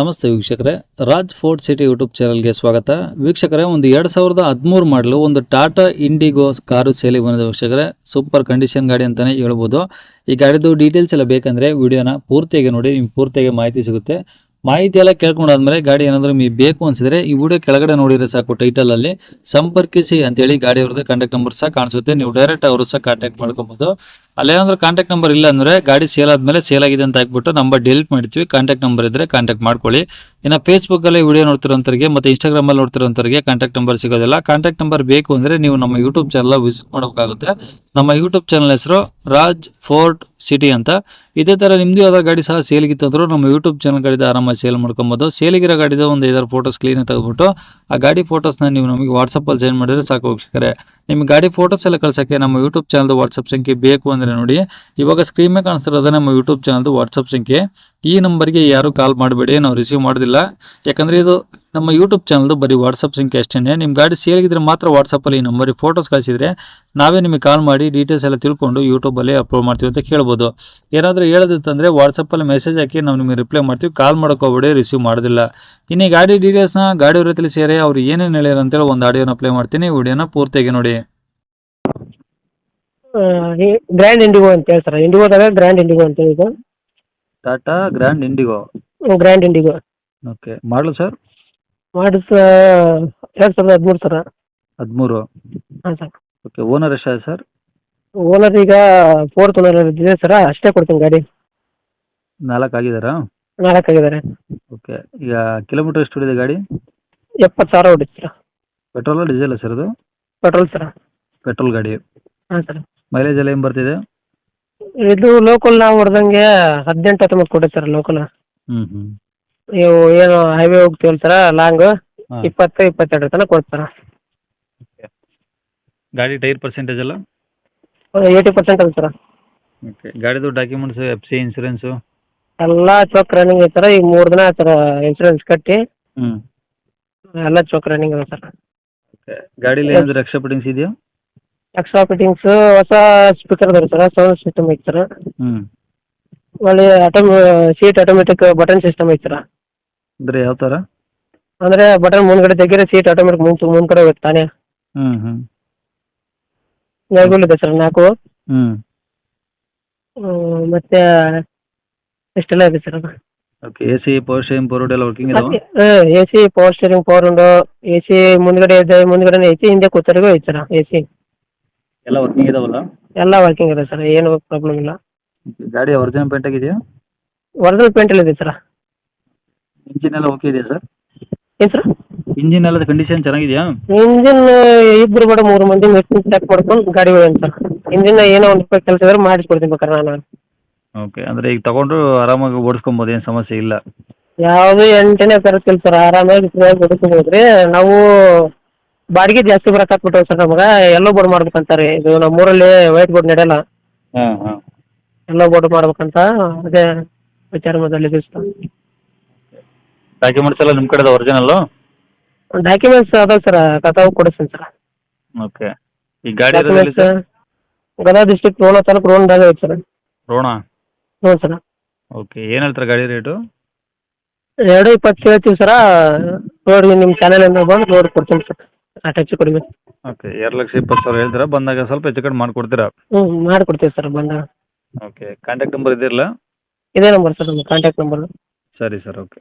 ನಮಸ್ತೆ ವೀಕ್ಷಕರೇ. Raj fort city YouTube ಚಾನಲ್ಗೆ ಸ್ವಾಗತ. ವೀಕ್ಷಕರೇ, ಒಂದು ಎರಡು ಸಾವಿರದ ಹದಿಮೂರು ಮಾಡಲು ಒಂದು ಟಾಟಾ ಇಂಡಿಗೋ ಕಾರು ಸೇಲಿಗೆ ಬಂದಿದೆ ವೀಕ್ಷಕರೇ. ಸೂಪರ್ ಕಂಡೀಷನ್ ಗಾಡಿ ಅಂತಲೇ ಹೇಳ್ಬೋದು. ಈ ಗಾಡಿದು ಡೀಟೇಲ್ಸ್ ಎಲ್ಲ ಬೇಕಂದರೆ ವಿಡಿಯೋನ ಪೂರ್ತಿಯಾಗಿ ನೋಡಿ, ನಿಮ್ಗೆ ಪೂರ್ತಿಯಾಗಿ ಮಾಹಿತಿ ಸಿಗುತ್ತೆ. ಮಾಹಿತಿ ಎಲ್ಲ ಕೇಳ್ಕೊಂಡಾದ್ಮೇಲೆ ಗಾಡಿ ಏನಾದರೂ ನಿಮಗೆ ಬೇಕು ಅನಿಸಿದ್ರೆ ಈ ವಿಡಿಯೋ ಕೆಳಗಡೆ ನೋಡಿದರೆ ಸಾಕು ಟೈಟಲಲ್ಲಿ ಸಂಪರ್ಕಿಸಿ ಅಂತೇಳಿ ಗಾಡಿ ಅವ್ರದ್ದು ಕಾಂಟ್ಯಾಕ್ಟ್ ನಂಬರ್ ಸಹ ಕಾಣಿಸುತ್ತೆ. ನೀವು ಡೈರೆಕ್ಟ್ ಅವರು ಸಹ ಕಾಂಟ್ಯಾಕ್ಟ್ ಮಾಡ್ಕೊಬೋದು. ಅಲ್ಲೇನಾದ್ರೂ ಕಾಂಟ್ಯಾಕ್ಟ್ ನಂಬರ್ ಇಲ್ಲ ಅಂದ್ರೆ ಗಾಡಿ ಸೇಲ್ ಆದಮೇಲೆ ಸೇಲ್ ಆಗಿದೆ ಅಂತ ಹಾಕ್ಬಿಟ್ಟು ನಂಬರ್ ಡಿಲೀಟ್ ಮಾಡ್ತೀವಿ ಕಾಂಟ್ಯಾಕ್ಟ್ ನಂಬರ್ ಇದ್ದರೆ ಕಾಂಟ್ಯಾಕ್ಟ್ ಮಾಡ್ಕೊಳ್ಳಿ. ಇನ್ನು ಫೇಸ್ಬುಕ್ಕಲ್ಲಿ ವಿಡಿಯೋ ನೋಡ್ತಿರೋಂಥವ್ರಿಗೆ ಮತ್ತು ಇನ್ಸ್ಟಾಗ್ರಾಮಲ್ಲಿ ನೋಡ್ತಿರೋಂಥವ್ರಿಗೆ ಕಾಂಟ್ಯಾಕ್ಟ್ ನಂಬರ್ ಸಿಗೋದಿಲ್ಲ. ಕಾಂಟ್ಯಾಕ್ಟ್ ನಂಬರ್ ಬೇಕು ಅಂದರೆ ನೀವು ನಮ್ಮ ಯೂಟ್ಯೂಬ್ ಚಾನಲ್ ವಿಸಿಟ್ ಮಾಡಬೇಕಾಗುತ್ತೆ. ನಮ್ಮ ಯೂಟ್ಯೂಬ್ ಚಾನಲ್ ಹೆಸರು ರಾಜ್ ಫೋರ್ಟ್ ಸಿಟಿ ಅಂತ. ಇದೇ ಥರ ನಿಮ್ಮದು ಯಾವ್ದಾದ್ರು ಗಾಡಿ ಸಹ ಸೇಲ್ಗಿತ್ತು ಅಂದರೂ ನಮ್ಮ ಯೂಟ್ಯೂಬ್ ಚಾನಲ್ ಗಾಡಿದ ಆರಾಮಾಗಿ ಸೇಲ್ ಮಾಡ್ಕೊಬೋದು. ಸೇಲಿಗಿರೋ ಗಾಡಿದ ಒಂದು ಐದಾರು ಫೋಟೋಸ್ ಕ್ಲೀನಾಗಿ ತೆಗೆದ್ಬಿಟ್ಟು ಆ ಗಾಡಿ ಫೋಟೋಸ್ನ ನೀವು ನಮಗೆ ವಾಟ್ಸಪ್ಪಲ್ಲಿ ಸೆಂಡ್ ಮಾಡಿದ್ರೆ ಸಾಕು ವೀಕ್ಷಕರೇ. ನಿಮ್ಗೆ ಗಾಡಿ ಫೋಟೋಸ್ ಎಲ್ಲ ಕಳ್ಸೋಕ್ಕೆ ನಮ್ಮ ಯೂಟ್ಯೂಬ್ ಚಾನಲ್ದು ವಾಟ್ಸಪ್ ಸಂಖ್ಯೆ ಬೇಕು ಅಂದರೆ ನೋಡಿ, ಇವಾಗ ಸ್ಕ್ರೀನ್ ಮೇಲೆ ಕಾಣಿಸ್ತಿರೋದು ನಮ್ಮ ಯೂಟ್ಯೂಬ್ ಚಾನಲ್ದು ವಾಟ್ಸಪ್ ಸಂಖ್ಯೆ. ಈ ನಂಬರ್ಗೆ ಯಾರು ಕಾಲ್ ಮಾಡಬೇಡಿ, ನಾವು ರಿಸೀವ್ ಮಾಡೋದಿಲ್ಲ. ಯಾಕಂದರೆ ಇದು ನಮ್ಮ ಯೂಟ್ಯೂಬ್ ಚಾನಲ್ದು ಬರೀ ವಾಟ್ಸಪ್ ಸಂಖ್ಯೆ ಅಷ್ಟೇ ನಿಮ್ಮ ಗಾಡಿ ಸೇರಿಗಿದ್ರೆ ಮಾತ್ರ ವಾಟ್ಸಪ್ಪಲ್ಲಿ ಈ ನಂಬರಿಗೆ ಫೋಟೋಸ್ ಕಳಿಸಿದ್ರೆ ನಾವೇ ನಿಮಗೆ ಕಾಲ್ ಮಾಡಿ ಡೀಟೇಲ್ಸ್ ಎಲ್ಲ ತಿಳ್ಕೊಂಡು ಯೂಟ್ಯೂಬಲ್ಲಿ ಅಪ್ಲೋಡ್ ಮಾಡ್ತೀವಿ ಅಂತ ಕೇಳ್ಬೋದು. ಏನಾದರೂ ಹೇಳೋದಿತ್ತಂದರೆ ವಾಟ್ಸಪ್ಪಲ್ಲಿ ಮೆಸೇಜ್ ಹಾಕಿ ನಾವು ನಿಮಗೆ ರಿಪ್ಲೈ ಮಾಡ್ತೀವಿ. ಕಾಲ್ ಮಾಡೋಕ್ಕೋಗ್ಬೇಡಿ ರಿಸೀವ್ ಮಾಡೋದಿಲ್ಲ. ಇನ್ನು ಗಾಡಿ ಡೀಟೇಲ್ಸ್ನ ಗಾಡಿಯವ್ರ ತಿಳಿಸಿದರೆ ಅವ್ರು ಏನೇನು ಹೇಳ್ಯಾರ ಅಂತೇಳಿ ಒಂದು ಆಡಿಯೋನ ಪ್ಲೇ ಮಾಡ್ತೀನಿ. ವಿಡಿಯೋನ ಪೂರ್ತಿಯಾಗಿ ನೋಡಿ. ಗ್ರ್ಯಾಂಡ್ ಇಂಡಿಗೋ ಅಂತ ಹೇಳಿ ಸರ್ ಇಂಡಿಗೋದಾಗ ಗ್ರ್ಯಾಂಡ್ ಇಂಡಿಗೋ ಅಂತ ಇದು. Tata Grand Indigo Grand Indigo okay ಮಾಡಲು ಸರ್ ಮಾಡಿಸ್ ಎರಡು ಸಾವಿರದ ಹದಿಮೂರು ಸರ ಹದಿಮೂರು. ಹಾಂ ಸರ್ ಓಕೆ ಓನರ್ ಎಷ್ಟಾಗಿದೆ ಸರ್ ಓನರ್ ಈಗ ಫೋರ್ತ್ ಓನರ್ ಇದೆ ಸರ್ ಅಷ್ಟೇ ಕೊಡ್ತೀನಿ ಗಾಡಿ. ನಾಲ್ಕು ಆಗಿದಾರಾ? ನಾಲ್ಕು ಆಗಿದ್ದಾರೆ ಓಕೆ ಈಗ ಕಿಲೋಮೀಟರ್ ಎಷ್ಟು ಹೊಡಿದೆ ಗಾಡಿ? ಎಪ್ಪತ್ತು ಸಾವಿರ ಹೊಡಿತು ಸರ್ ಪೆಟ್ರೋಲ್ ಡೀಸೆಲ್ ಸರ್ ಅದು? ಪೆಟ್ರೋಲ್ ಸರ್ ಪೆಟ್ರೋಲ್ ಗಾಡಿ. ಹಾಂ ಸರ್ ಮೈಲೇಜ್ ಎಲ್ಲ ಏನು ಬರ್ತಿದೆ? ಇದು ಲೋಕಲ್ ನಾವು ಹೊಡೆದಂಗೆ ಹದಿನೆಂಟು ಹತ್ತೊಂಬತ್ತು ಕೊಡುತ್ತೆ ಸರ್ ಲೋಕಲ್ ಹ್ಞೂ ಹ್ಞೂ ನೀವು ಏನು ಹೈವೇ ಹೋಗ್ತೀವಲ್ಲ ಸರ ಲಾಂಗ್ ಹಾಂ. ಇಪ್ಪತ್ತು ಇಪ್ಪತ್ತೆರಡು ತನಕ ಕೊಡ್ತಾರ ಗಾಡಿ ಟೈರ್ ಪರ್ಸೆಂಟೇಜ್ ಎಲ್ಲ? ಏಯ್ಟಿ ಪರ್ಸೆಂಟ್ ಅಲ್ಲ ಸರ ಓಕೆ ಗಾಡಿದು ಡಾಕ್ಯುಮೆಂಟ್ಸ್ ಎಫ್ ಸಿ ಇನ್ಸೂರೆನ್ಸು ಎಲ್ಲ ಚೌಕ್ ರನ್ನಿಂಗ್ ಐತೆ ಸರ್ ಈಗ ಮೂರು ದಿನ ಆಯ್ತು ಸರ್ ಇನ್ಸೂರೆನ್ಸ್ ಕಟ್ಟಿ ಹ್ಞೂ ಎಲ್ಲ ಚೌಕ್ ರನ್ನಿಂಗ್ ಅದ ಸರ್ ಓಕೆ ಗಾಡೀಲಿ ಏನಾದರೂ ಎಕ್ಸ್ಟ್ರಾ ಫಿಟ್ಟಿಂಗ್ಸ್ ಇದೆಯಾ? ಎಕ್ಸ್ಟ್ರಾ ಫಿಟ್ಟಿಂಗ್ಸ್ ಹೊಸ ಸ್ಪೀಕರ್ ಅದಾವೆ ಸರ್ ಸೌಂಡ್ ಸಿಸ್ಟಮ್ ಐತೆ ಸರ್ ಹ್ಞೂ ಒಳ್ಳೆ ಆಟೋಮ್ ಸೀಟ್ ಆಟೋಮೆಟಿಕ್ ಬಟನ್ ಸಿಸ್ಟಮ್ ಐತೆ ಸರ್ ಅಂದರೆ ಯಾವ ಥರ ಅಂದರೆ ಬಟನ್ ಮುಂದ್ಗಡೆ ತೆಗೀರಿ ಸೀಟ್ ಆಟೋಮೆಟಿಕ್ ಮುಂಚೆ ಮುಂದ್ಗಡೆ ಹೋಗುತ್ತೆ ತಾನೇ. ಹ್ಞೂ ಹ್ಞೂ ಇದೆ ಸರ್ ನಾಲ್ಕು. ಹ್ಞೂ ಹ್ಮ್, ಮತ್ತೆ ಇಷ್ಟೆಲ್ಲ ಇದೆ sir okay A C power steering power ಎಲ್ಲ ವರ್ಕಿಂಗ್ ಇದಾವೆ? A C power steering power ಉಂಡು ಎ ಸಿ ಮುಂದ್ಗಡೆ ಇದೆ ಮುಂದ್ಗಡೆನೇ ಐತಿ ಹಿಂದೆ ಕೂತರಿಗೂ ಐತೆ ಸರ್ ಎ ಸಿ ಎಲ್ಲ ವರ್ಕಿಂಗ್ ಇದಾವಲ್ಲ? ಎಲ್ಲ ವರ್ಕಿಂಗ್ ಇದೆ ಸರ್ ಏನು ಪ್ರಾಬ್ಲಮ್ ಇಲ್ಲ. ಗಾಡಿ ಒರಿಜಿನಲ್ ಪೇಂಟ್ ಆಗಿದೆಯಾ? ಒರಿಜಿನಲ್ ಪೇಂಟಲ್ಲಿ ಇದೆ ಸರ್ ಇಂಜಿನ್ ಎಲ್ಲ ಓಕೆ ಇದೆಯಾ ಸರ್ ಏನು ಸರ್ ಇಂಜಿನ್ ಎಲ್ಲ ಕಂಡೀಷನ್ ಚೆನ್ನಾಗಿದೆಯಾ? ಇಂಜಿನ್ ಇಬ್ರು ಬೇಡ ಮೂರು ಮಂದಿ ಮೆಷಿನ್ ಚೆಕ್ ಮಾಡ್ಕೊಂಡು ಗಾಡಿ ಹೋಗಿ ಸರ್ ಇಂಜಿನ್ ಏನೋ ಒಂದು ರೂಪಾಯಿ ಕೆಲಸ ಇದ್ರೆ ಮಾಡಿಸ್ಕೊಡ್ತೀನಿ ಬೇಕಾದ್ರೆ ನಾನು. ಓಕೆ ಅಂದ್ರೆ ಈಗ ತಗೊಂಡು ಆರಾಮಾಗಿ ಓಡಿಸ್ಕೊಬೋದು ಏನು ಸಮಸ್ಯೆ ಇಲ್ಲ. ಯಾವ್ದು ಎಂಟನೇ ತರತಿಲ್ಲ ಸರ್ ಆರಾಮಾಗಿ ಫ್ರೀಯಾಗಿ ನಾವು ಬಾಡಿಗೆ ಜಾಸ್ತಿ ಬರಕ್ಕೆ ಹಾಕ್ಬಿಟ್ಟೇವೆ ಸರ್ ನಮಗೆ ಎಲ್ಲೋ ಬೋರ್ಡ್ ಮಾಡ್ಬೇಕಂತಾರೆ. ಇದು ನಮ್ಮ ಊರಲ್ಲಿ ವೈಟ್ ಬೋರ್ಡ್ ನಡೆಯಲ್ಲ ಹಾಂ ಹಾಂ. ಎಲ್ಲೋ ಬೋರ್ಡ್ ಮಾಡ್ಬೇಕಂತ ಅದೇ ವಿಚಾರ ಮೊದಲಿದೆ ಸರ್ ಡಾಕ್ಯುಮೆಂಟ್ಸ್ ಎಲ್ಲ ನಿಮ್ಮ ಕಡೆದ ಒರಿಜಿನಲ್ಲು ಡಾಕ್ಯುಮೆಂಟ್ಸ್ ಅದಾವೆ ಸರ್ ಕತಾವು ಕೊಡಿಸ್ತೀನಿ ಸರ್. ಓಕೆ ಈ ಗಾಡಿ ಇರೋದು ಎಲ್ಲಿ documents sir Gadag district Ron taluk ರೋಣದಾಗ ಐತೆ ಸರ್. ರೋಣ? ಹ್ಞೂ ಸರ್. ಓಕೆ ಏನು ಹೇಳ್ತಾರೆ ಗಾಡಿ ರೇಟು? ಎರಡು ಇಪ್ಪತ್ತು ಹೇಳ್ತೀವಿ ಸರ. ನೋಡಿ ನಿಮ್ಮ ಚಾನಲಿಂದ ಬಂದು ನೋಡಿ ಕೊಡ್ತೀನಿ ಸರ್. ಅಷ್ಟು ಹೆಚ್ಚು ಕಡಿಮೆ. ಓಕೆ ಎರಡು ಲಕ್ಷ ಇಪ್ಪತ್ತು ಸಾವಿರ ಹೇಳ್ತೀರಾ? ಬಂದಾಗ ಸ್ವಲ್ಪ ಹೆಚ್ಚು ಕಡಿಮೆ ಮಾಡಿಕೊಡ್ತೀರಾ? ಹ್ಞೂ ಮಾಡಿಕೊಡ್ತೀವಿ ಸರ್ ಬಂದಾಗ. ಓಕೆ ಕಾಂಟ್ಯಾಕ್ಟ್ ನಂಬರ್ ಇದೆಯಲ್ಲ ಇದೇ ನಂಬರ್ ಸರ್ ನಮ್ಮ ಕಾಂಟ್ಯಾಕ್ಟ್ ನಂಬರ್ ಸರಿ ಸರ್ ಓಕೆ.